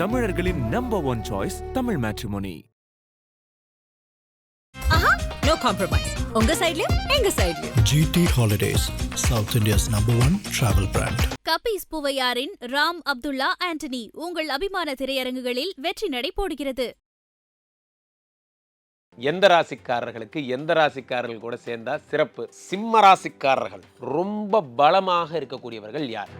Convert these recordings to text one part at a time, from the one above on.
தமிழர்களின் number one choice Tamil matrimony ஆஹா no compromise உங்க சைடுலயும் எங்க சைடுலயும் GT Holidays, South India's number one travel brand. கபீஸ் பூவையாரின் Ram Abdullah Antony உங்கள் அபிமான திரையரங்குகளில் வெற்றி நடை போடுகிறது. எந்த ராசிக்காரர்களுக்கு எந்த ராசிக்காரர்கள் கூட சேர்ந்தா சிறப்பு. சிம்ம ராசிக்காரர்கள் ரொம்ப பலமாக இருக்கக்கூடியவர்கள் யார்?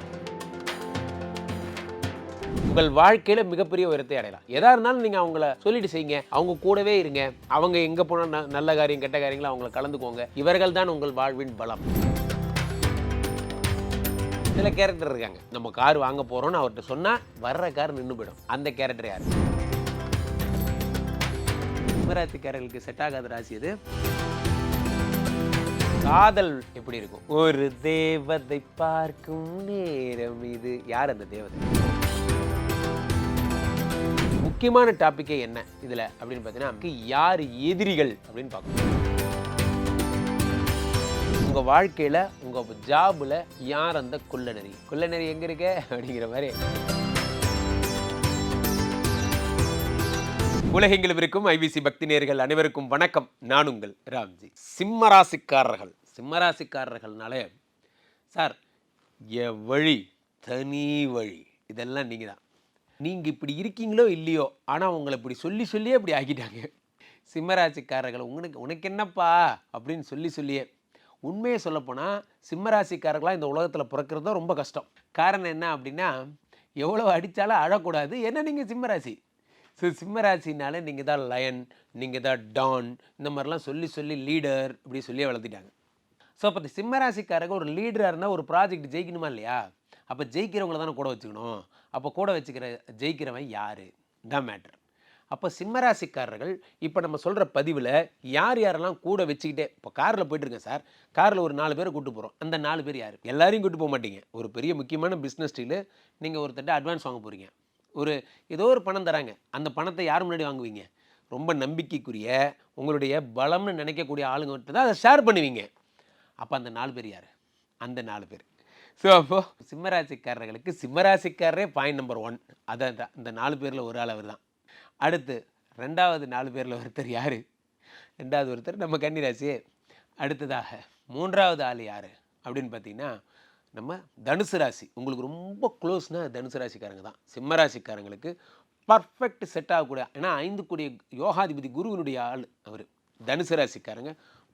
உங்கள் வாழ்க்கையில மிகப்பெரிய உயரத்தை அடையலாம். எதா இருந்தாலும் நீங்க அவங்கள சொல்லிட்டு செய்யுங்க. அவங்க கூடவே இருங்க. அவங்க எங்க போனா நல்ல காரியம் கெட்ட காரியங்களை அவங்கள கலந்துக்கோங்க. இவர்கள் தான் உங்கள் வாழ்வின் பலம். சில கேரக்டர் இருக்காங்க. நம்ம கார் வாங்க போறோம்னு அவர்கிட்ட சொன்னா வர்ற கார் நின்று போயிடும். அந்த கேரக்டர் யாரு? சிம்மராசிக்காரர்களுக்கு செட் ஆகாத ராசி இது காதல் எப்படி இருக்கும்? ஒரு தேவதை பார்க்கும் நேரம் இது. யார் அந்த தேவதை? முக்கியமான டாப்பிக்கே என்ன இதுல அப்படின்னு பார்த்தீங்கன்னா யார் எதிரிகள் அப்படின்னு பார்க்கணும். உங்க வாழ்க்கையில உங்க ஜாபில் யார் அந்த குள்ளநெறி? குள்ளநெறி எங்க இருக்க? அப்படிங்கிற மாதிரி. உலகெங்கிலும் இருக்கும் ஐபிசி பக்தி நேர்கள் அனைவருக்கும் வணக்கம். நான் உங்கள் ராம்ஜி. சிம்மராசிக்காரர்கள். சிம்மராசிக்காரர்கள்னாலே சார் என் வழி தனி வழி இதெல்லாம் நீங்கள் தான் நீங்கள் இப்படி இருக்கீங்களோ இல்லையோ ஆனால் உங்களை இப்படி சொல்லி சொல்லியே இப்படி ஆக்கிட்டாங்க. சிம்மராசிக்காரர்கள் உங்களுக்கு உனக்கு என்னப்பா? அப்படின்னு சொல்லி சொல்லியே. உண்மையை சொல்லப்போனால் சிம்மராசிக்காரர்களாக இந்த உலகத்தில் பிறக்கிறது தான் ரொம்ப கஷ்டம். காரணம் என்ன அப்படின்னா எவ்வளோ அடித்தாலும் அழக்கூடாது. என்ன நீங்கள் சிம்மராசி. ஸோ சிம்மராசினால நீங்கள் தான் லயன் நீங்கள் தான் டான் இந்த மாதிரிலாம் சொல்லி சொல்லி லீடர் இப்படி சொல்லி வளர்த்திட்டாங்க. ஸோ அப்போ இந்த சிம்மராசிக்காரங்க ஒரு லீடராக இருந்தால் ஒரு ப்ராஜெக்ட் ஜெயிக்கணுமா இல்லையா? அப்போ ஜெயிக்கிறவங்கள தானே கூட வச்சுக்கணும். அப்போ கூட வச்சுக்கிற ஜெயிக்கிறவன் யார்? தான் மேட்டர் அப்போ சிம்மராசிக்காரர்கள் இப்போ நம்ம சொல்கிற பதிவில் யார் யாரெல்லாம் கூட வச்சுக்கிட்டே இப்போ காரில் போயிட்டுருக்கேன் சார். காரில் ஒரு நாலு பேரை கூட்டு போகிறோம் அந்த நாலு பேர் யார்? எல்லாரையும் கூட்டு போக மாட்டீங்க. ஒரு பெரிய முக்கியமான பிஸ்னஸ் டீலு நீங்கள் ஒருத்தட்ட அட்வான்ஸ் வாங்க போகிறீங்க ஒரு ஏதோ ஒரு பணம் தராங்க. அந்த பணத்தை யார் முன்னாடி வாங்குவீங்க? ரொம்ப நம்பிக்கைக்குரிய உங்களுடைய பலம்னு நினைக்கக்கூடிய ஆளுங்ககிட்ட தான் அதை ஷேர் பண்ணுவீங்க. அப்போ அந்த நாலு பேர் யார்? அந்த நாலு பேர். ஸோ அப்போது சிம்மராசிக்காரர்களுக்கு சிம்மராசிக்காரரே பாயிண்ட் நம்பர் ஒன் அதான் தான் இந்த நாலு பேரில் ஒரு ஆள் அவர் தான் அடுத்து ரெண்டாவது நாலு பேரில் ஒருத்தர் யார்? ரெண்டாவது ஒருத்தர் நம்ம கன்னிராசி அடுத்ததாக மூன்றாவது ஆள் யார்? அப்படின்னு பார்த்தீங்கன்னா நம்ம தனுசு ராசி. உங்களுக்கு ரொம்ப க்ளோஸ்னால் தனுசு ராசிக்காரங்க தான். சிம்ம ராசிக்காரங்களுக்கு பர்ஃபெக்ட் செட் ஆகக்கூடிய ஏன்னா ஐந்து கூடிய யோகாதிபதி குருவினுடைய ஆள் அவர். தனுசு ராசிக்காரங்க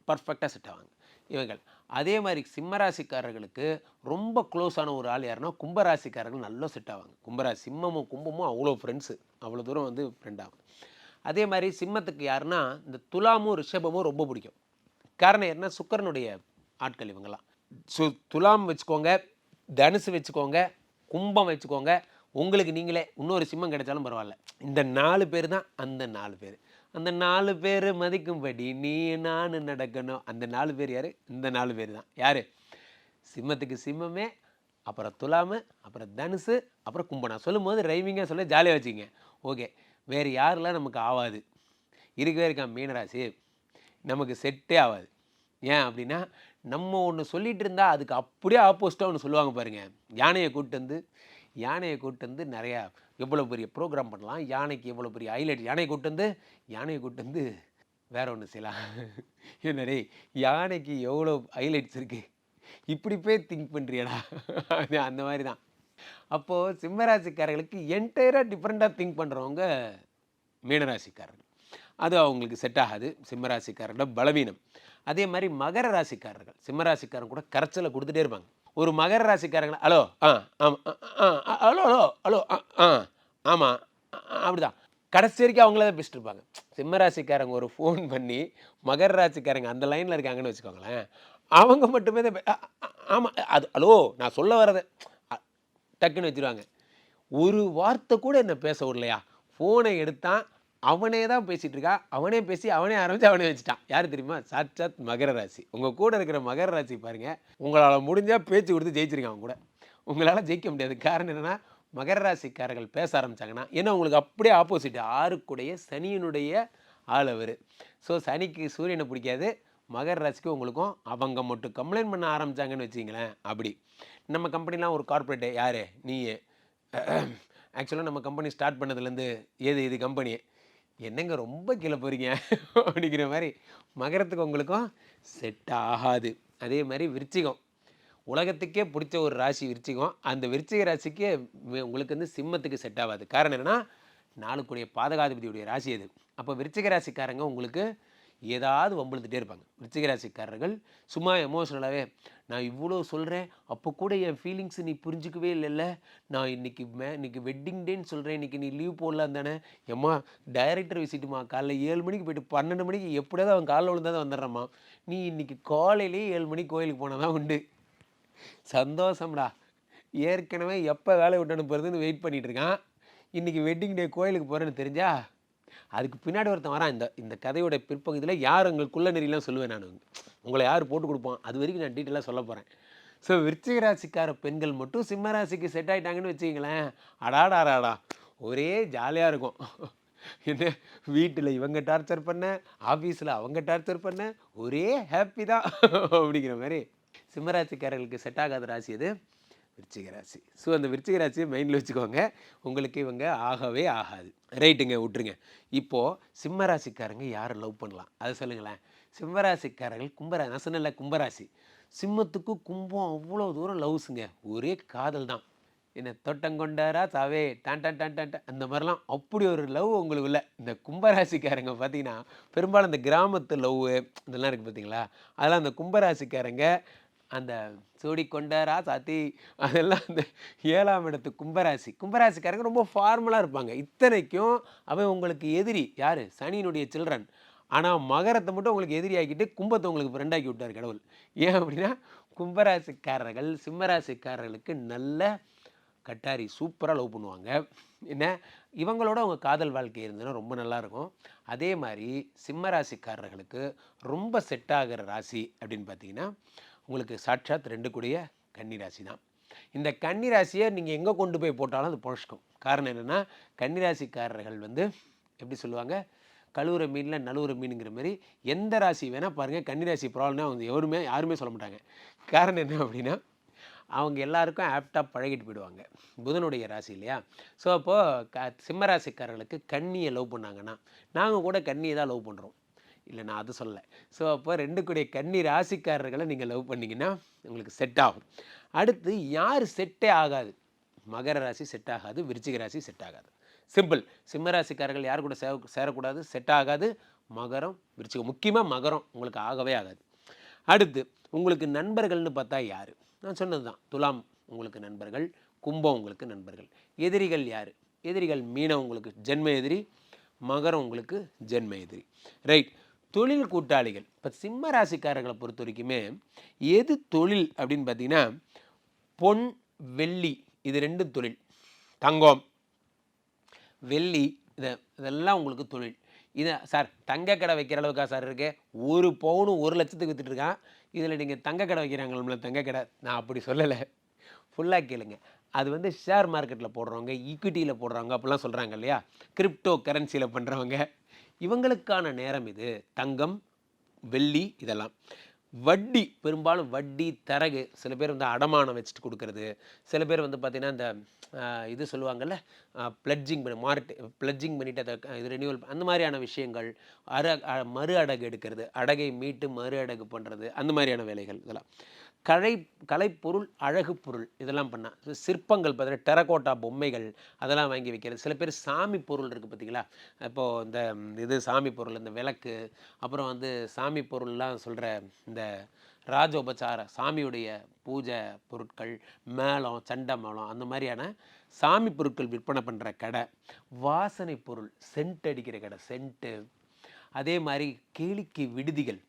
பர்ஃபெக்டாக செட் ஆவாங்க. இவங்கள் அதே மாதிரி சிம்ம ராசிக்காரர்களுக்கு ரொம்ப க்ளோஸான ஒரு ஆள் யாருன்னா கும்பராசிக்காரர்கள் நல்லா செட் ஆவாங்க. கும்பராசி சிம்மமும் கும்பமும் அவ்வளோ ஃப்ரெண்ட்ஸு அவ்வளோ தூரம் வந்து ஃப்ரெண்ட் ஆகும். அதே மாதிரி சிம்மத்துக்கு யாருன்னா இந்த துலாமும் ரிஷபமும் ரொம்ப பிடிக்கும். காரணம் என்ன? சுக்கரனுடைய ஆட்கள் இவங்கெல்லாம். ஸோ துலாம் வச்சுக்கோங்க தனுசு வச்சுக்கோங்க கும்பம் வச்சுக்கோங்க. உங்களுக்கு நீங்களே இன்னொரு சிம்மம் கிடைச்சாலும் பரவாயில்ல. இந்த நாலு பேர் தான் அந்த நாலு பேர். அந்த நாலு பேர் மதிக்கும்படி நீ நான் நடக்கணும். அந்த நாலு பேர் யார்? இந்த நாலு பேர் தான். யார்? சிம்மத்துக்கு சிம்மமே அப்புறம் துலாமு அப்புறம் தனுசு அப்புறம் கும்பனா. சொல்லும்போது ரைமிங்காக சொல்ல ஜாலியாக வச்சுங்க. ஓகே வேறு யாரெல்லாம் நமக்கு ஆகாது இருக்கவே இருக்கான் மீனராசி. நமக்கு செட்டே ஆகாது ஏன் அப்படின்னா நம்ம ஒன்று சொல்லிகிட்டு இருந்தால் அதுக்கு அப்படியே ஆப்போசிட்டாக ஒன்று சொல்லுவாங்க பாருங்கள் யானையை கூப்பிட்டு வந்து யானையை கூப்பிட்டு வந்து நிறையா எவ்வளோ பெரிய ப்ரோக்ராம் பண்ணலாம். யானைக்கு எவ்வளோ பெரிய ஹைலைட் யானையை கூட்டு வந்து யானையை கூட்டு வந்து வேற ஒன்று செய்யலாம். என்னடே யானைக்கு எவ்வளோ ஹைலைட்ஸ் இருக்குது இப்படி போய் திங்க் பண்ணுறியடா அது அந்த மாதிரி தான் அப்போது சிம்மராசிக்காரர்களுக்கு என்டையராக டிஃப்ரெண்ட்டாக திங்க் பண்ணுறவங்க மீனராசிக்காரர்கள். அது அவங்களுக்கு செட் ஆகாது. சிம்மராசிக்காரோட பலவீனம். அதே மாதிரி மகர ராசிக்காரர்கள் சிம்மராசிக்காரங்க கூட கரைச்சலை கொடுத்துட்டே இருப்பாங்க. ஒரு மகர ராசிக்காரங்க ஹலோ ஆ ஆமாம் ஆ ஹலோ ஹலோ ஹலோ ஆ ஆ ஆமாம் அப்படிதான். கடைசி வரைக்கும் அவங்கள தான் பேசிட்டு இருப்பாங்க. சிம்மராசிக்காரங்க ஒரு ஃபோன் பண்ணி மகர ராசிக்காரங்க அந்த லைனில் இருக்காங்கன்னு வச்சுக்கோங்களேன் அவங்க மட்டுமே தான் ஆமாம் அது ஹலோ நான் சொல்ல வர்றது அ, டக்குன்னு வச்சிருவாங்க. ஒரு வார்த்தை கூட என்ன பேச விடலையா? ஃபோனை எடுத்தான் அவனே தான் பேசிகிட்டு இருக்கா அவனே பேசி அவனே ஆரம்பித்து அவனே வச்சுட்டான். யார் தெரியுமா? சாட்சாத் மகர ராசி. உங்கள் கூட இருக்கிற மகர ராசி பாருங்கள் உங்களால் முடிஞ்சால் பேச்சு கொடுத்து ஜெயிச்சிருக்கான் கூட. உங்களால் ஜெயிக்க முடியாது. காரணம் என்னென்னா மகர ராசிக்காரர்கள் பேச ஆரம்பிச்சாங்கன்னா ஏன்னா உங்களுக்கு அப்படியே ஆப்போசிட் ஆறுக்குடைய சனியினுடைய ஆள் அவர். ஸோ சனிக்கு சூரியனை பிடிக்காது. மகர ராசிக்கு உங்களுக்கும் அவங்க மட்டும் கம்ப்ளைண்ட் பண்ண ஆரம்பித்தாங்கன்னு வச்சிங்களேன் அப்படி. நம்ம கம்பெனிலாம் ஒரு கார்ப்பரேட்டு யார்? நீ ஆக்சுவலாக நம்ம கம்பெனி ஸ்டார்ட் பண்ணதுலேருந்து ஏது இது கம்பெனி என்னங்க ரொம்ப கீழே போகிறீங்க அப்படிங்கிற மாதிரி மகரத்துக்கு உங்களுக்கும் செட் ஆகாது. அதே மாதிரி விருச்சிகம். உலகத்துக்கே பிடிச்ச ஒரு ராசி விருச்சிகம். அந்த விருச்சிக ராசிக்கு உங்களுக்கு வந்து சிம்மத்துக்கு செட் ஆகாது. காரணம் என்னென்னா நாளுக்குடைய பாதகாதிபதியுடைய ராசி அது. அப்போ விருச்சிக ராசிக்காரங்க உங்களுக்கு ஏதாவது வம்பிழுத்துட்டே இருப்பாங்க. விருச்சிகராசிக்காரர்கள் சும்மா எமோஷனலாகவே நான் இவ்வளோ சொல்கிறேன் அப்போ கூட என் ஃபீலிங்ஸ் நீ புரிஞ்சிக்கவே இல்லைல்ல. நான் இன்னைக்கு மே இன்னைக்கு வெட்டிங் டேன்னு சொல்கிறேன் இன்றைக்கி நீ லீவ் போடலாம் தானே. எம்மா டைரக்டர் விசிட்டுமா? காலைல ஏழு மணிக்கு போய்ட்டு பன்னெண்டு மணிக்கு எப்படியாவது அவன் காலைல விழுந்தாதான் வந்துடுறம்மா. நீ இன்றைக்கி காலையிலேயே ஏழு மணிக்கு கோயிலுக்கு போனால் தான் உண்டு. சந்தோஷம்டா. ஏற்கனவே எப்போ வேலை விட்டு அனுப்புறதுன்னு வெயிட் பண்ணிகிட்ருக்கான் இருக்கான். இன்றைக்கி வெட்டிங் டே கோயிலுக்கு போகிறேன்னு தெரிஞ்சா அதுக்கு பின்னாடி ஒருத்தன் வரான். இந்த இந்த கதையோட பிற்பகுதியில் யார் உங்களுக்குள்ள நெறியெல்லாம் சொல்லுவேன் நான். உங்களை யார் போட்டு கொடுப்பான்? அது வரைக்கும் நான் டீட்டெயிலாக சொல்ல போகிறேன் ஸோ விருச்சிக ராசிக்கார பெண்கள் மட்டும் சிம்மராசிக்கு செட் ஆயிட்டாங்கன்னு வச்சுக்கிங்களேன். அடாடா ஒரே ஜாலியாக இருக்கும். என்ன? வீட்டில் இவங்க டார்ச்சர் பண்ண ஆஃபீஸில் அவங்க டார்ச்சர் பண்ண ஒரே ஹாப்பி தான். அப்படிங்கிற மாதிரி. சிம்மராசிக்காரர்களுக்கு செட் ஆகாத ராசி அது விருச்சிக ராசி. ஸோ அந்த விருச்சிக ராசியை மைண்டில் வச்சுக்கோங்க. உங்களுக்கு இவங்க ஆகவே ஆகாது. ரைட்டுங்க விட்டுருங்க. இப்போது சிம்மராசிக்காரங்க யாரை லவ் பண்ணலாம்? அதை சொல்லுங்களேன். சிம்மராசிக்காரர்கள் கும்பராசி நான் சொன்னேன்ல கும்பராசி சிம்மத்துக்கு கும்பம் அவ்வளோ தூரம் லவ்ஸுங்க ஒரே காதல் தான். என்ன தொட்டங்கொண்டாரா சாவே டான் டான் டான் டான் அந்த மாதிரிலாம் அப்படி ஒரு லவ் உங்களுக்கு இல்லை. இந்த கும்பராசிக்காரங்க பார்த்தீங்கன்னா பெரும்பாலும் இந்த கிராமத்து லவ் இதெல்லாம் இருக்குது பார்த்தீங்களா? அதெல்லாம் அந்த கும்பராசிக்காரங்க அந்த சூடி சாத்தி அதெல்லாம் அந்த ஏழாம் இடத்து கும்பராசி. கும்பராசிக்காரங்க ரொம்ப ஃபார்மலாக இருப்பாங்க. இத்தனைக்கும் அவன் உங்களுக்கு எதிரி. யார்? சனியினுடைய சில்ட்ரன் ஆனால் மகரத்தை மட்டும் உங்களுக்கு எதிரியாக்கிட்டு கும்பத்தை உங்களுக்கு ஃப்ரெண்டாக்கி விட்டார் கடவுள். ஏன் அப்படின்னா கும்பராசிக்காரர்கள் சிம்மராசிக்காரர்களுக்கு நல்ல கட்டாரி சூப்பராக லவ் பண்ணுவாங்க. என்ன? இவங்களோட அவங்க காதல் வாழ்க்கை இருந்ததுன்னா ரொம்ப நல்லாயிருக்கும் அதே மாதிரி சிம்ம ராசிக்காரர்களுக்கு ரொம்ப செட் ஆகிற ராசி அப்படின்னு பார்த்தீங்கன்னா உங்களுக்கு சாட்சாத் ரெண்டு கூடிய கன்னி ராசி தான் இந்த கன்னி ராசியை நீங்கள் எங்கே கொண்டு போய் போட்டாலும் அது பொழைச்சிக்கும். காரணம் என்னென்னா கன்னி ராசிக்காரர்கள் வந்து எப்படி சொல்லுவாங்க? கழுவுற மீனில் நழுவுற மீனுங்கிற மாதிரி எந்த ராசி வேணால் பாருங்கள் கன்னிராசி ப்ராப்ளம்னா வந்து எவருமே யாருமே சொல்ல மாட்டாங்க. காரணம் என்ன அப்படின்னா அவங்க எல்லாருக்கும் ஆப்டாக பழகிட்டு போயிடுவாங்க. புதனுடைய ராசி இல்லையா? ஸோ அப்போது க சிம்ம ராசிக்காரர்களுக்கு லவ் பண்ணாங்கன்னா நாங்கள் கூட கண்ணியை தான் லவ் பண்ணுறோம் இல்லை நான் அது சொல்லலை. ஸோ அப்போ ரெண்டு கூடிய கன்னி ராசிக்காரர்களை நீங்கள் லவ் பண்ணிங்கன்னா உங்களுக்கு செட் ஆகும். அடுத்து யார் செட்டே ஆகாது? மகர ராசி செட் ஆகாது விருச்சிக ராசி செட் ஆகாது. சிம்பிள் சிம்மராசிக்காரர்கள் யார் கூட சேர சேரக்கூடாது? செட் ஆகாது. மகரம் விருச்சிகம் முக்கியமாக மகரம் உங்களுக்கு ஆகவே ஆகாது. அடுத்து உங்களுக்கு நண்பர்கள்னு பார்த்தா யார்? நான் சொன்னது தான். துலாம் உங்களுக்கு நண்பர்கள் கும்பம் உங்களுக்கு நண்பர்கள். எதிரிகள் யார்? எதிரிகள் மீனம் உங்களுக்கு ஜென்ம எதிரி மகரம் உங்களுக்கு ஜென்ம எதிரி. ரைட் தொழில் கூட்டாளிகள். இப்போ சிம்ம ராசிக்காரர்களை பொறுத்த வரைக்குமே எது தொழில் அப்படின்னு பார்த்தீங்கன்னா பொன் வெள்ளி இது ரெண்டும் தொழில். தங்கம் வெள்ளி இதை இதெல்லாம் உங்களுக்கு தொழில். இதை சார் தங்க கடை வைக்கிற அளவுக்கா சார் இருக்கு? ஒரு பவுனு ஒரு லட்சத்துக்கு வித்துட்ருக்கான் இதில் நீங்கள் தங்க கடை வைக்கிறாங்களா தங்க கடை. நான் அப்படி சொல்லலை. ஃபுல்லாக கேளுங்க. அது வந்து ஷேர் மார்க்கெட்டில் போடுறவங்க ஈக்விட்டியில் போடுறவங்க அப்படிலாம் சொல்கிறாங்க இல்லையா? கிரிப்டோ கரன்சியில் பண்ணுறவங்க இவங்களுக்கான நேரம் இது. தங்கம் வெள்ளி இதெல்லாம். வட்டி பெரும்பாலும் வட்டி தரகு சில பேர் வந்து அடமானம் வச்சுட்டு கொடுக்கறது. சில பேர் வந்து பார்த்திங்கன்னா இந்த இது சொல்லுவாங்கல்ல ப்ளட்ஜிங் பண்ணி மார்ட் ப்ளட்ஜிங் பண்ணிட்டு அதை இது ரெனியூவல் அந்த மாதிரியான விஷயங்கள் அர மறு அடகு எடுக்கிறது அடகை மீட்டு மறு அடகு பண்ணுறது அந்த மாதிரியான வேலைகள் இதெல்லாம். கலை கலைப்பொருள் அழகு பொருள் இதெல்லாம் பண்ணால் சிற்பங்கள் பார்த்தீங்கன்னா டெரகோட்டா பொம்மைகள் அதெல்லாம் வாங்கி வைக்கிறது. சில பேர் சாமி பொருள் இருக்குது பார்த்தீங்களா? இப்போது இந்த இது சாமி பொருள் இந்த விளக்கு அப்புறம் வந்து சாமி பொருள்லாம் சொல்கிற இந்த ராஜோபச்சார சாமியுடைய பூஜை பொருட்கள் மேளம் சண்டை மேளம் அந்த மாதிரியான சாமி பொருட்கள் விற்பனை பண்ணுற கடை. வாசனை பொருள் சென்ட் அடிக்கிற கடை சென்ட்டு. அதே மாதிரி கேளிக்கை விடுதிகள்.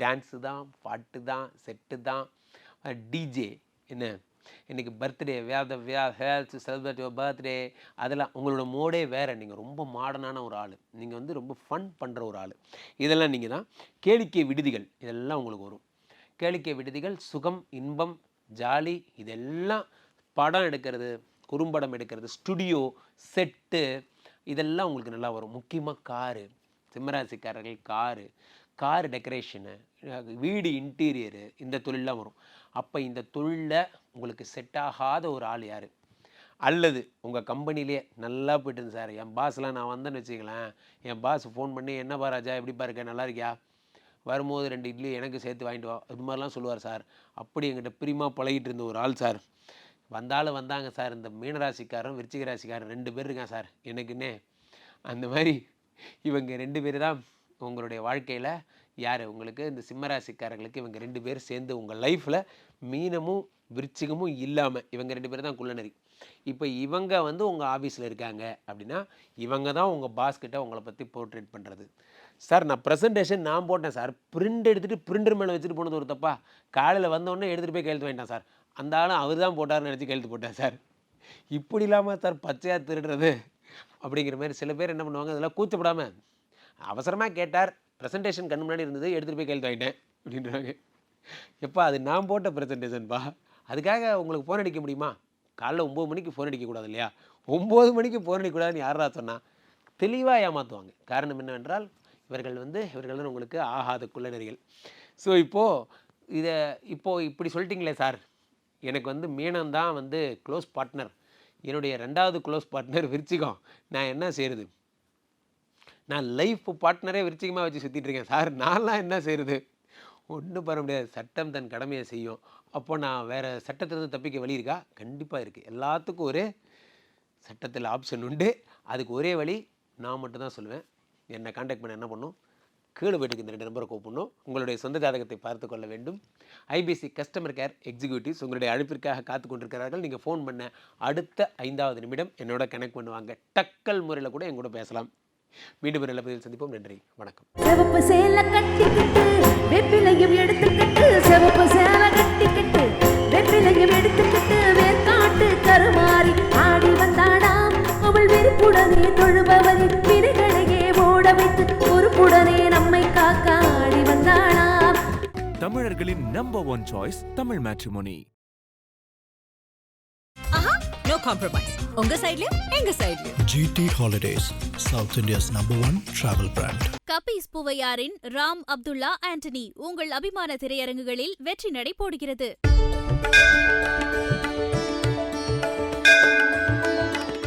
டான்ஸு தான் பாட்டு தான் செட்டு தான். டிஜே என்ன? இன்றைக்கி பர்த்டே வேத வே ஹேல்த் செலிப்ரேட் யுவர் பர்த்டே அதெல்லாம் உங்களோட மோடே வேறு. நீங்கள் ரொம்ப மாடர்னான ஒரு ஆள். நீங்கள் வந்து ரொம்ப ஃபன் பண்ணுற ஒரு ஆள். இதெல்லாம் நீங்கள் தான் கேளிக்கை விடுதிகள். இதெல்லாம் உங்களுக்கு வரும். கேளிக்கை விடுதிகள் சுகம் இன்பம் ஜாலி இதெல்லாம் படம் எடுக்கிறது குறும்படம் எடுக்கிறது ஸ்டுடியோ செட்டு இதெல்லாம் உங்களுக்கு நல்லா வரும். முக்கியமாக காரு. சிம்மராசிக்காரர்கள் காரு. கார் டெக்கரேஷனு வீடு இன்டீரியரு இந்த தொழிலெலாம் வரும். அப்போ இந்த தொழிலில் உங்களுக்கு செட் ஆகாத ஒரு ஆள் யார்? அல்லது உங்கள் கம்பெனிலே நல்லா போயிட்டு சார் என் பாஸ்லாம் நான் வந்தேன்னு வச்சுங்களேன் என் பாஸ் ஃபோன் பண்ணி என்னப்பா ராஜா எப்படிப்பா இருக்க? நல்லா இருக்கியா? வரும்போது ரெண்டு இட்லி எனக்கு சேர்த்து வாங்கிட்டு வா இது மாதிரிலாம் சொல்லுவார் சார். அப்படி எங்கிட்ட பிரியமாக பழகிட்டு இருந்த ஒரு ஆள் சார். வந்தாலும் வந்தாங்க சார் இந்த மீனராசிக்காரன் விருச்சிக ராசிக்காரன் ரெண்டு பேர் இருக்கான் சார் எனக்குன்னே. அந்த மாதிரி இவங்க ரெண்டு பேர் தான் உங்களுடைய வாழ்க்கையில் யார்? உங்களுக்கு இந்த சிம்மராசிக்காரங்களுக்கு இவங்க ரெண்டு பேர் சேர்ந்து உங்கள் லைஃப்பில் மீனமும் விருச்சிகமும் இல்லாமல் இவங்க ரெண்டு பேர் தான் குள்ளநரி. இப்போ இவங்க வந்து உங்கள் ஆஃபீஸில் இருக்காங்க அப்படின்னா இவங்க தான் உங்கள் பாஸ்கிட்ட உங்களை பற்றி போர்ட்ரேட் பண்ணுறது சார் நான் ப்ரெசன்டேஷன் நான் போட்டேன் சார் பிரிண்ட் எடுத்துகிட்டு பிரிண்டர் மேலே வச்சுட்டு போனது ஒரு தப்பா? காலையில் வந்தோடனே எடுத்துகிட்டு போய் கையெழுத்து வாங்கிட்டான் சார் அந்த ஆளும் அவர் தான் போட்டார்னு நினச்சி கையெழுத்து போட்டேன் சார் இப்படி இல்லாமல் சார் பச்சையாக திருடுறது அப்படிங்கிற மாதிரி சில பேர் என்ன பண்ணுவாங்க அதெல்லாம் கூச்சப்படாமல் அவசரமாக கேட்டார். ப்ரெசன்டேஷன் கண் முன்னாடி இருந்தது எடுத்துகிட்டு போய் கையில் வாங்கிட்டேன் அப்படின்றாங்க. எப்பா அது நான் போட்ட ப்ரெசன்டேஷன்ப்பா அதுக்காக உங்களுக்கு ஃபோன் அடிக்க முடியுமா? காலைல ஒம்பது மணிக்கு ஃபோன் அடிக்கக்கூடாது இல்லையா? ஒம்பது மணிக்கு ஃபோன் அடிக்கக்கூடாதுன்னு யாரா சொன்னால் தெளிவாக ஏமாற்றுவாங்க காரணம் என்னவென்றால் இவர்கள் வந்து இவர்கள் உங்களுக்கு ஆகாத குள்ளநெறிகள் ஸோ இப்போது இதை இப்போது இப்படி சொல்லிட்டீங்களே சார். எனக்கு வந்து மீனம் தான் வந்து க்ளோஸ் பார்ட்னர் என்னுடைய ரெண்டாவது க்ளோஸ் பார்ட்னர் விருச்சிகம். நான் என்ன செய்கிறது நான் லைஃப் பார்ட்னரே விருச்சிகமாக வச்சு சுற்றிட்டு இருக்கேன். சார் நான்லாம் என்ன செய்கிறது ஒன்றும் பண்ண முடியாது. சட்டம் தன் கடமையை செய்யும். அப்போ நான் வேறு சட்டத்திலிருந்து தப்பிக்க வழி இருக்கா? கண்டிப்பாக இருக்குது எல்லாத்துக்கும் ஒரே சட்டத்தில் ஆப்ஷன் உண்டு. அதுக்கு ஒரே வழி நான் மட்டும் தான் சொல்லுவேன். என்னை காண்டாக்ட் பண்ண என்ன பண்ணும்? கீழே போயிட்டு இந்த ரெண்டு நம்பரை கூப்பிடணும். உங்களுடைய சொந்த ஜாதகத்தை பார்த்து கொள்ள வேண்டும். ஐபிசி கஸ்டமர் கேர் எக்ஸிக்யூட்டிவ்ஸ் உங்களுடைய அழைப்பிற்காக காத்து கொண்டிருக்கிறார்கள். நீங்கள் ஃபோன் பண்ண அடுத்த ஐந்தாவது நிமிடம் என்னோட கனெக்ட் பண்ணுவாங்க. டக்கல் முறையில் கூட என் கூட பேசலாம். மீண்டும் ஒரு நல்ல சந்திப்போம். நன்றி. வணக்கம். சிவப்பு சேலை கட்டிக்கிட்டு வெப்பிலையும் எடுத்துக்கிட்டு சிவப்பு சேலை கட்டிக்கிட்டு வெப்பிலையும் எடுத்துக்கிட்டு வேர்க்காட்டு கருமாறி ஆடி வந்தாடாம். அவள் விருப்புடனே தொழுபவரின் வினைகளையே ஓட வைத்து பொறுப்புடனே நம்மை காக்க ஆடி வந்தாடாம். தமிழர்களின் number one choice Tamil matrimony no compromise உங்க சைடுலயும் எங்க சைடுலயும் GT Holidays, South India's number one travel brand. கபீஸ் பூவையாரின் Ram Abdullah Antony உங்கள் அபிமான திரையரங்குகளில் வெற்றி நடை போடுகிறது.